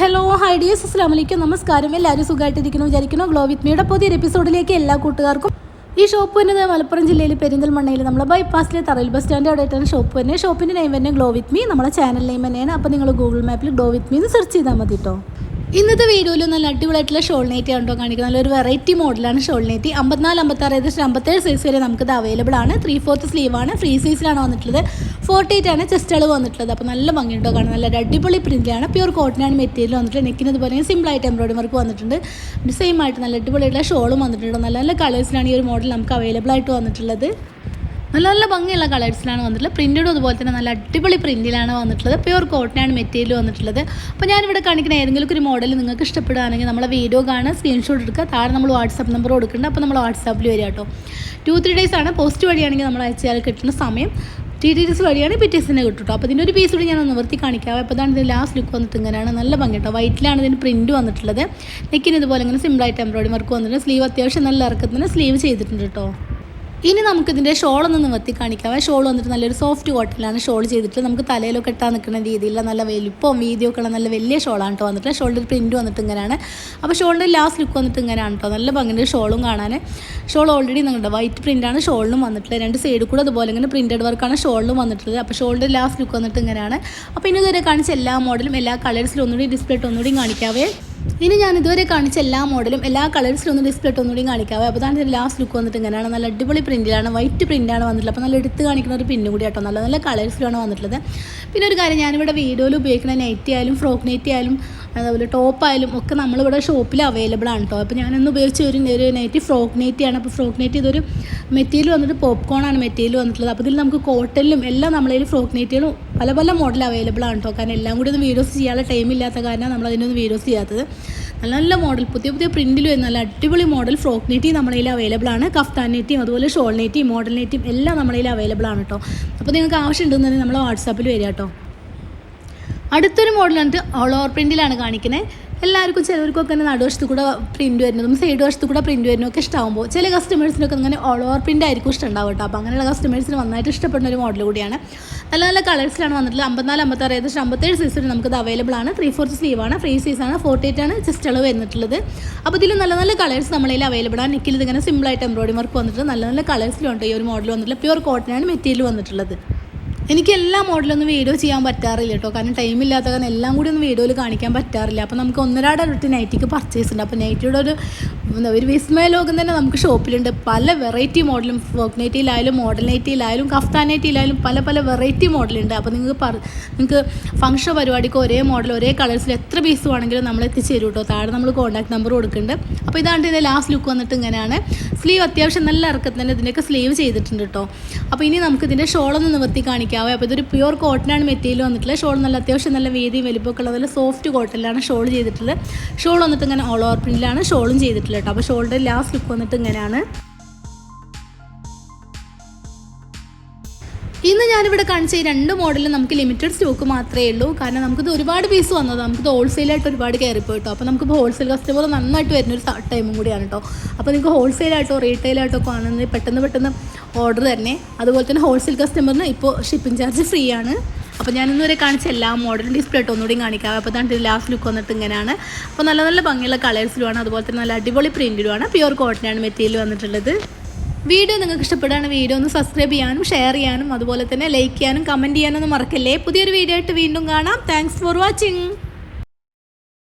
Hello hi dears അസ്സാം വലൈക്കും നമസ്കാരം എല്ലാവരും സുഖമായിട്ടിരിക്കുന്നു വിചാരിക്കുന്നു. ഗ്ലോ വിത്ത് മീയുടെ പുതിയൊരു എപ്പിസോഡിലേക്ക് എല്ലാ കൂട്ടുകാർക്കും. ഈ ഷോപ്പ് വരുന്നത് മലപ്പുറം ജില്ലയിൽ പെരിന്തൽമണ്ണയിൽ നമ്മളെ ബൈപ്പാസിലെ തറയിൽ ബസ് സ്റ്റാൻഡ് അവിടെ ആയിട്ടാണ് ഷോപ്പ് വന്നത് ഷോപ്പിന്റെ നെയിം തന്നെ ഗ്ലോ വിത്ത് മീ നമ്മുടെ ചാനൽ നെയിം തന്നെയാണ്. അപ്പോൾ നിങ്ങൾ ഗൂഗിൾ മാപ്പിൽ ഗ്ലോ വിത്ത് മീ എന്ന് സെർച്ച് ചെയ്താൽ മതി കേട്ടോ ഇന്നത്തെ വീഡിയോയിൽ നല്ല അടിപൊളിയായിട്ടുള്ള ഷോൾ നെറ്റ് കേട്ടോ കാണിക്കുന്നത്? നല്ലൊരു വെറൈറ്റി മോഡലാണ് ഷോൾ നെറ്റ്. അമ്പത്തിനാല് അമ്പത്താറ് ഏകദേശം അമ്പത്തേഴ് സൈസ് വരെ നമുക്കിത് അവൈലബിൾ ആണ്. ത്രീ ഫോർത്ത് സ്ലീവ് ആണ്. ഫ്രീ സൈസിലാണ് വന്നിട്ടുള്ളത്. ഫോർട്ടി എയ്റ്റ് ആണ് ചെസ്റ്റ് വന്നിട്ടുള്ളത്. അപ്പോൾ നല്ല ഭംഗിയുണ്ടോ കാണാൻ. നല്ല അടിപൊളി പ്രിന്റിലാണ് പ്യൂർ കോട്ടനാണ് മെറ്റീരിയൽ വന്നിട്ടുള്ളത്. നെക്കിന് ഇതുപോലെ സിമ്പിളായിട്ട് എംബ്രോയിഡറി വർക്ക് വന്നിട്ടുണ്ട്. സെയിം ആയിട്ട് നല്ല അടിപൊളിയായിട്ടുള്ള ഷോളും വന്നിട്ടുണ്ട് നല്ല നല്ല കളേഴ്സിലാണ് ഈ ഒരു മോഡൽ നമുക്ക് അവൈലബിൾ ആയിട്ട് വന്നിട്ടുള്ളത്. നല്ല നല്ല ഭംഗിയുള്ള കളേഴ്സിലാണ് വന്നിട്ടുള്ളത്. പ്രിന്റഡും അതുപോലെ തന്നെ നല്ല അടിപൊളി പ്രിന്റിലാണ് വന്നിട്ടുള്ളത്. പ്യുവർ കോട്ടനാണ് മെറ്റീരിയൽ വന്നിട്ടുള്ളത്. അപ്പോൾ ഞാനിവിടെ കാണിക്കുന്ന ഏതെങ്കിലും ഒരു മോഡൽ നിങ്ങൾക്ക് ഇഷ്ടപ്പെടുകയാണെങ്കിൽ നമ്മളെ വീഡിയോ കാണുക സ്ക്രീൻഷോട്ട് എടുക്കുക. താഴെ നമ്മൾ വാട്സാപ്പ് നമ്പർ കൊടുക്കുന്നുണ്ട്. അപ്പോൾ നമ്മൾ വാട്സാപ്പിൽ വരിക കേട്ടോ. ടു ത്രീ ഡേയ്സ് ആണ്. പോസ്റ്റ് വഴിയാണെങ്കിൽ നമ്മൾ അയച്ചാൽ കിട്ടുന്ന സമയം. ടി ടി എസ് വഴിയാണ് പി പിറ്റേഴ്സിനെ കിട്ടും കേട്ടോ. അപ്പോൾ ഇതിന്റെ ഒരു പീസ് കൂടി ഞാൻ ഒന്ന് നിവർത്തി കാണിക്കാം. അപ്പോൾ അതാണ് ഇതിന്റെ ലാസ്റ്റ് ലുക്ക് വന്നിട്ട് ഇങ്ങനെയാണ്. നല്ല ഭംഗി കേട്ടോ. വൈറ്റിലാണ് ഇതിന് പ്രിന്റ് വന്നിട്ടുള്ളത്. നെക്കിന് ഇതുപോലെ ഇങ്ങനെ സിമ്പിളായിട്ട് എംബ്രോയിഡറി വർക്ക് വന്നിട്ടുണ്ട്. സ്ലീവ് അത്യാവശ്യം നല്ല ഇറക്കത്തിന് സ്ലീവ് ചെയ്തിട്ടുണ്ട് കേട്ടോ. ഇനി നമുക്കിതിന്റെ ഒന്ന് നിവർത്തി കാണിക്കാം. ഷോൾ വന്നിട്ട് നല്ലൊരു സോഫ്റ്റ് കോട്ടനിലാണ് ഷോൾ ചെയ്തിട്ട് നമുക്ക് തലയിലൊക്കെ ഇട്ടാൻ നിൽക്കുന്ന രീതിയിലുള്ള നല്ല വലിപ്പവും വീതിയൊക്കെ ഉള്ള നല്ല വലിയ ഷോളാണ് കേട്ടോ വന്നിട്ട് ഷോളിന്റെ പ്രിന്റ് വന്നിട്ട് ഇങ്ങനെയാണ്. അപ്പോൾ ഷോളിന്റെ ലാസ്റ്റ് ലുക്ക് വന്നിട്ട് ഇങ്ങനെയാണ് കേട്ടോ. നല്ല ഭംഗിന്റെ ഷോളും കാണാൻ. ഷോൾ ഓൾറെഡി നിങ്ങളുടെ വൈറ്റ് പ്രിന്റാണ് ഷോളിനും വന്നിട്ടുള്ളത്. രണ്ട് സൈഡിൽ കൂടെ അതുപോലെ ഇങ്ങനെ പ്രിന്റഡ് വർക്കാണ് ഷോളിനും വന്നിട്ടുള്ളത്. അപ്പോൾ ഷോളിന്റെ ലാസ്റ്റ് ലുക്ക് വന്നിട്ട് ഇങ്ങനെയാണ്. അപ്പോൾ ഇനി ഇതുവരെ കാണിച്ച എല്ലാ മോഡലും എല്ലാ കളേഴ്സിലും ഒന്നുകൂടി ഡിസ്പ്ലേ ഇട്ട് ഒന്നുകൂടി കാണിക്കാവേ. ഇനി ഞാൻ ഇതുവരെ കാണിച്ച എല്ലാ മോഡലും എല്ലാ കളേഴ്സിലും ഒന്ന് ഡിസ്പ്ലേ ഇട്ട് ഒന്നുകൂടി കാണിക്കാവേ. അപ്പോൾ തന്നെ ലാസ്റ്റ് ലുക്ക് വന്നിട്ട് ഇങ്ങനെയാണ്. നല്ല അടിപൊളി പ്രിന്റിലാണ് വൈറ്റ് പ്രിന്റാണ് വന്നിട്ടുള്ളത്. അപ്പോൾ നല്ല എടുത്ത് കാണിക്കുന്ന ഒരു പിന്നു കൂടി കേട്ടോ നല്ല നല്ല കളേഴ്സിലാണ് വന്നിട്ടുള്ളത്. പിന്നെ ഒരു കാര്യം ഞാനിവിടെ വീഡിയോയിൽ ഉപയോഗിക്കുന്ന നൈറ്റി ആയാലും ഫ്രോക്ക് നൈറ്റി ആയാലും അതുപോലെ ടോപ്പ് ആയാലും ഒക്കെ നമ്മളിവിടെ ഷോപ്പിൽ അവൈലബിൾ ആണ് കേട്ടോ അപ്പോൾ ഞാനൊന്ന് ഉപയോഗിച്ച ഒരു ഒരു നൈറ്റി ഫ്രോക്ക് നൈറ്റിയാണ് അപ്പോൾ ഫ്രോക്ക് നൈറ്റി ഇതൊരു മെറ്റീരിയൽ വന്നിട്ട് പോപ്കോൺ ആണ് മെറ്റീരിയൽ വന്നിട്ടുള്ളത്. അപ്പോൾ ഇതിൽ നമുക്ക് കോട്ടനിലും എല്ലാം നമ്മളതിൽ ഫ്രോക്ക് നൈറ്റികളും പല പല മോഡൽ അവൈലബിൾ ആണ് കേട്ടോ കാരണം എല്ലാം കൂടി ഒന്ന് വീഡിയോസ് ചെയ്യാനുള്ള ടൈം ഇല്ലാത്ത കാരണം നമ്മൾ അതിനൊന്നും വീഡിയോസ് ചെയ്യാത്തത്. നല്ല നല്ല മോഡൽ പുതിയ പുതിയ പ്രിന്റിൽ വരുന്ന നല്ല അടിപൊളി മോഡൽ ഫ്രോക്ക് നെറ്റിയും നമ്മളതിൽ അവൈലബിൾ ആണ്. കഫ്താൻ നെറ്റിയും അതുപോലെ ഷോൾ നെറ്റിയും മോഡൽ നെറ്റിയും എല്ലാം നമ്മളതിൽ അവൈലബിൾ ആണ് കേട്ടോ അപ്പോൾ നിങ്ങൾക്ക് ആവശ്യമുണ്ടെന്നുണ്ടെങ്കിൽ നമ്മൾ വാട്സാപ്പിൽ വരിക കേട്ടോ അടുത്തൊരു മോഡൽ വന്നിട്ട് ഓൾ ഓവർ പ്രിന്റിലാണ് കാണിക്കുന്നത് എല്ലാവർക്കും ചിലവർക്കൊക്കെ തന്നെ നടുവശത്ത് കൂടെ പ്രിന്റ് വരുന്നതും സൈഡ് വശത്ത് കൂടെ പ്രിന്റ് വരുന്നതൊക്കെ ഇഷ്ടമാകുമ്പോൾ ചില കസ്റ്റമേഴ്സിനൊക്കെ അങ്ങനെ ഓൾ ഓവർ പ്രിന്റ് ആയിരിക്കും ഇഷ്ടമുണ്ടാവും കേട്ടോ. അപ്പോൾ അങ്ങനെയുള്ള കസ്റ്റമേഴ്സിന് നന്നായിട്ട് ഇഷ്ടപ്പെടുന്ന ഒരു മോഡൽ കൂടിയാണ്. നല്ല നല്ല കളേഴ്സിലാണ് വന്നിട്ടുള്ളത്. അമ്പത്തിനാല് അമ്പത്താറ് ഏകദേശം അമ്പത്തേഴ് സൈസിൽ നമുക്കത് അവൈലബിൾ ആണ്. ത്രീ ഫോർത്ത് സ്ലീവ് ആണ്. ഫ്രീ സൈസ് ആണ്. ഫോർട്ടി എയ്റ്റ് ആണ് ജസ്റ്റ് അളവ് വന്നിട്ടുള്ളത് അപ്പോൾ ഇതിൽ നല്ല നല്ല കളേഴ്സ് നമ്മളതിൽ അവൈലബിൾ ആണ്. നെക്കിൽ ഇതിങ്ങനെ സിമ്പിളായിട്ട് എംബ്രോയിഡറി വർക്ക് വന്നിട്ട് നല്ല നല്ല കളേഴ്സിലുണ്ട് ഈ ഒരു മോഡൽ വന്നിട്ടുള്ളത് പ്യുവർ ആണ് മെറ്റീരിയൽ വന്നിട്ടുള്ളത്. എനിക്ക് എല്ലാ മോഡലൊന്നും വീഡിയോ ചെയ്യാൻ പറ്റാറില്ല കേട്ടോ കാരണം ടൈം ഇല്ലാത്ത കാരണം എല്ലാം കൂടി ഒന്നും വീഡിയോയിൽ കാണിക്കാൻ പറ്റാറില്ല. അപ്പോൾ നമുക്ക് ഒന്നരാടെ ഒരു നൈറ്റിക്ക് പർച്ചേസ് ഉണ്ട്. അപ്പോൾ നൈറ്റിയുടെ ഒരു എന്താ ഒരു വിസ്മയ ലോകം തന്നെ നമുക്ക് ഷോപ്പിലുണ്ട് പല വെറൈറ്റി മോഡലും ഫോക്ക് നൈറ്റിയിലായാലും മോഡൽ നൈറ്റിയിലായാലും കഫ്താൻ നൈറ്റിയിലായാലും പല പല വെറൈറ്റി മോഡലുണ്ട് അപ്പോൾ നിങ്ങൾക്ക് നിങ്ങൾക്ക് ഫംഗ്ഷൻ പരിപാടിക്ക് ഒരേ മോഡൽ ഒരേ കളേഴ്സിൽ എത്ര പീസ് വേണമെങ്കിലും നമ്മൾ എത്തിച്ചു തരും കേട്ടോ താഴെ നമ്മൾ കോൺടാക്ട് നമ്പർ കൊടുക്കുന്നുണ്ട്. അപ്പോൾ ഇതാണ് ഇതിന്റെ ലാസ്റ്റ് ലുക്ക് വന്നിട്ട് ഇങ്ങനെയാണ്. സ്ലീവ് അത്യാവശ്യം നല്ല ഇറക്കത്തിൽ തന്നെ ഇതിന്റെയൊക്കെ സ്ലീവ് ചെയ്തിട്ടുണ്ട് കേട്ടോ അപ്പോൾ ഇനി നമുക്ക് ഇതിന്റെ ഷോളൊന്ന് നിവർത്തി കാണിക്കാവേ അപ്പോൾ ഇതൊരു പ്യുവർ കോട്ടനാണ് മെറ്റീരിയൽ വന്നിട്ടുള്ളത്. ഷോൾ നല്ല അത്യാവശ്യം നല്ല വീതിയും വലിപ്പമൊക്കെ ഉള്ള നല്ല സോഫ്റ്റ് കോട്ടനിലാണ് ഷോൾ ചെയ്തിട്ടുള്ളത്. ഷോൾ വന്നിട്ട് ഇങ്ങനെ ഓൾ ഓവർ പ്രിന്റിലാണ് ഷോളും ചെയ്തിട്ടുള്ളത് കേട്ടോ. അപ്പോൾ ഷോളിന്റെ ലാസ്റ്റ് ലുക്ക് വന്നിട്ട് ഇങ്ങനെയാണ്. ഇന്ന് ഞാനിവിടെ കാണിച്ച ഈ രണ്ട് മോഡലും നമുക്ക് ലിമിറ്റഡ് സ്റ്റോക്ക് മാത്രമേ ഉള്ളൂ. കാരണം നമുക്കിത് ഒരുപാട് പീസ് വന്നത്. നമുക്കിത് ഹോൾസെയിലായിട്ട് ഒരുപാട് കയറിപ്പോയി കേട്ടോ. അപ്പോൾ നമുക്ക് ഹോൾസെയിൽ കസ്റ്റമർ നന്നായിട്ട് വരുന്നൊരു ടൈമും കൂടിയാണ് കേട്ടോ. അപ്പോൾ നിങ്ങൾക്ക് ഹോൾസെയിലായിട്ടോ റീറ്റെയിലായിട്ടോ ആണെന്ന് പെട്ടെന്ന് പെട്ടെന്ന് ഓർഡർ തന്നെ. അതുപോലെ തന്നെ ഹോൾസെയിൽ കസ്റ്റമറിന് ഇപ്പോൾ ഷിപ്പിംഗ് ചാർജ് ഫ്രീ ആണ്. അപ്പോൾ ഞാൻ ഇന്നുവരെ കാണിച്ച എല്ലാ മോഡലും ഡിസ്പ്ലേ ഒന്നും ഒന്നുകൂടി കാണിക്കാം. അപ്പോൾ അതാണ് ലാസ്റ്റ് ലുക്ക് വന്നിട്ട് ഇങ്ങനെയാണ്. അപ്പോൾ നല്ല നല്ല ഭംഗിയുള്ള കളേഴ്സിലുമാണ് അതുപോലെ തന്നെ നല്ല അടിപൊളി പ്രിന്റിലുമാണ് പ്യുവർ കോട്ടനാണ് മെറ്റീരിയൽ വന്നിട്ടുള്ളത്. വീഡിയോ നിങ്ങൾക്ക് ഇഷ്ടപ്പെടുകയാണ് വീഡിയോ ഒന്ന് സബ്സ്ക്രൈബ് ചെയ്യാനും ഷെയർ ചെയ്യാനും അതുപോലെ തന്നെ ലൈക്ക് ചെയ്യാനും കമന്റ് ചെയ്യാനൊന്നും മറക്കല്ലേ. പുതിയൊരു വീഡിയോ ആയിട്ട് വീണ്ടും കാണാം. Thanks for watching